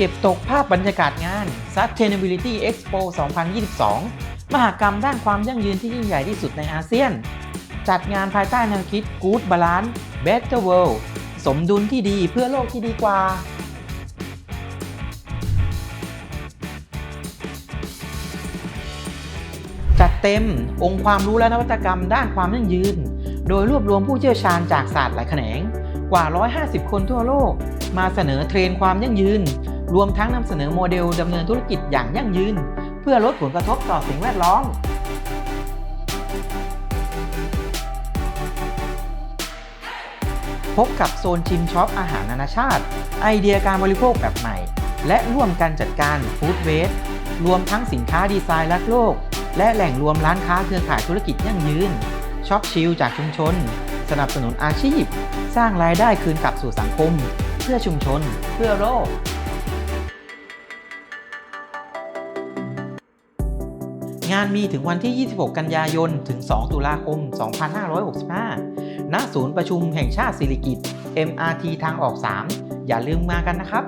เก็บตกภาพบรรยากาศงาน Sustainability Expo 2022 มหกรรมด้านความยั่งยืนที่ยิ่งใหญ่ที่สุดในอาเซียน จัดงานภายใต้แนวคิด Good Balance Better World สมดุลที่ดีเพื่อโลกที่ดีกว่า จัดเต็มองค์ความรู้และนวัตกรรมด้านความยั่งยืน โดยรวบรวมผู้เชี่ยวชาญจากศาสตร์หลายแขนง กว่า 150 คนทั่วโลก มาเสนอเทรนความยั่งยืน รวมทั้งนำเสนอโมเดลดำเนินธุรกิจอย่างยั่งยืน เพื่อลดผลกระทบต่อสิ่งแวดล้อม พบกับโซนชิมช็อปอาหารนานาชาติ ไอเดียการบริโภคแบบใหม่ และร่วมกันจัดการฟู้ดเวสต์รวมทั้งสินค้าดีไซน์รักโลก และแหล่งรวมร้านค้าเครือข่ายธุรกิจยั่งยืนช็อปชิลจากชุมชน สนับสนุนอาชีพ สร้างรายได้คืนกลับสู่สังคม เพื่อชุมชน เพื่อโลก งานมีถึงวันที่ 26 กันยายน ถึง 2 ตุลาคม 2565 ณ ศูนย์ประชุมแห่งชาติสิริกิติ์ MRT ทางออก 3 อย่าลืมมากันนะครับ